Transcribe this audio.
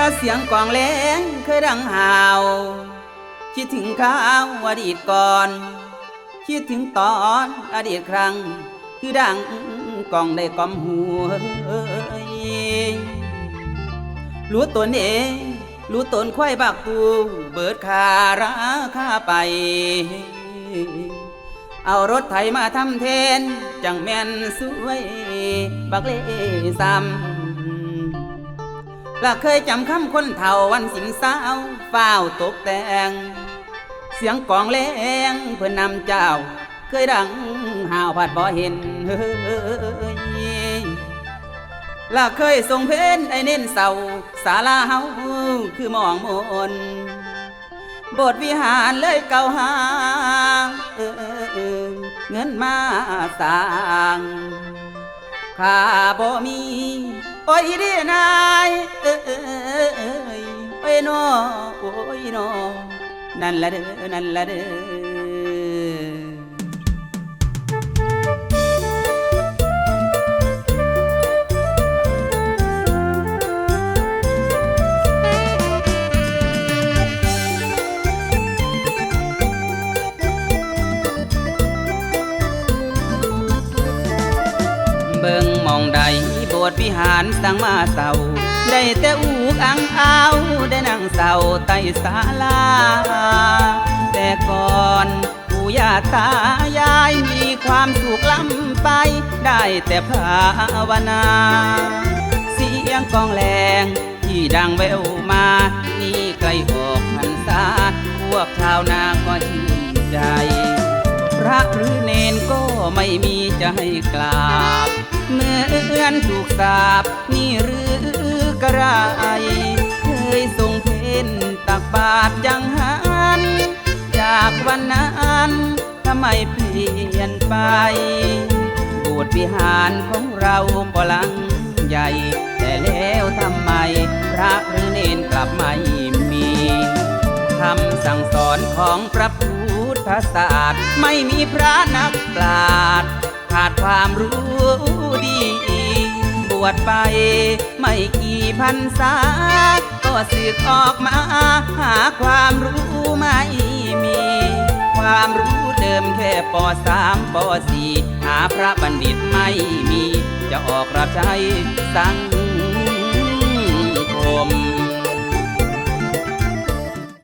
และเสียงกลองแรงเคยดังหาว คิดถึงข้าวอดีตก่อน คิดถึงตอนอดีตครั้ง คือดังกองได้กอมหัวรู้ตนเองรู้ตนควายบักกูเบิดคาราคาไป เอารถไถมาทำเทน จังแม่นสวย บักเล่ซ้ำ และเคยจำคำคนเฒ่าวันสิมสาวฝ้าวตกแต่ง เสียงกลองแรงเพื่อนำเจ้า เคยดังหาวผัดบ่เห็นเฮ้ยและเคยส่งเพนไอเน้นเศร้าศาลาเฮาคือมองมนโบทวิหารเลยเก่าหางเออเออเออเงินมาสร้าง ข้าบ่มี โอ้ยเดีนายเอ้ยโอ้ยน้อโอ้ยน้อนั่นละเด้อนั่นละเด้อ เบิ่งมองใดโบสถ์วิหารสังมาเศร้าได้แต่อูกอังเอาได้นั่งเศร้าใต้ศาลา แต่ก่อนปู่ย่าตายายมีความสุขล้ำไป ได้แต่ภาวนา เสียงกองแรงที่ดังแววมา นี่ใกล้ออกพรรษา พวกชาวนาก็ชื่นใจ หรือเนนก็ไม่มีจะให้กราบเมื่อนถูกสาบนี่หรือกระไรเคยส่งเพนตักบาตรยังหันจากวันนั้นทำไมเปลี่ยนไปโบสถ์วิหารของเราก็ลังใหญ่ แต่แล้วทำไม พระหรือเนนกลับไม่มีคำสั่งสอนของพระพุท ศาสตร์ไม่มีพระนักปราชญ์ขาดความรู้ดี บวชไปไม่กี่พันษาก็สึกออกมาหาความรู้ไม่มี ความรู้เดิมแค่ปสามปสี่หาพระบัณฑิตไม่มี จะออกรับใช้สัง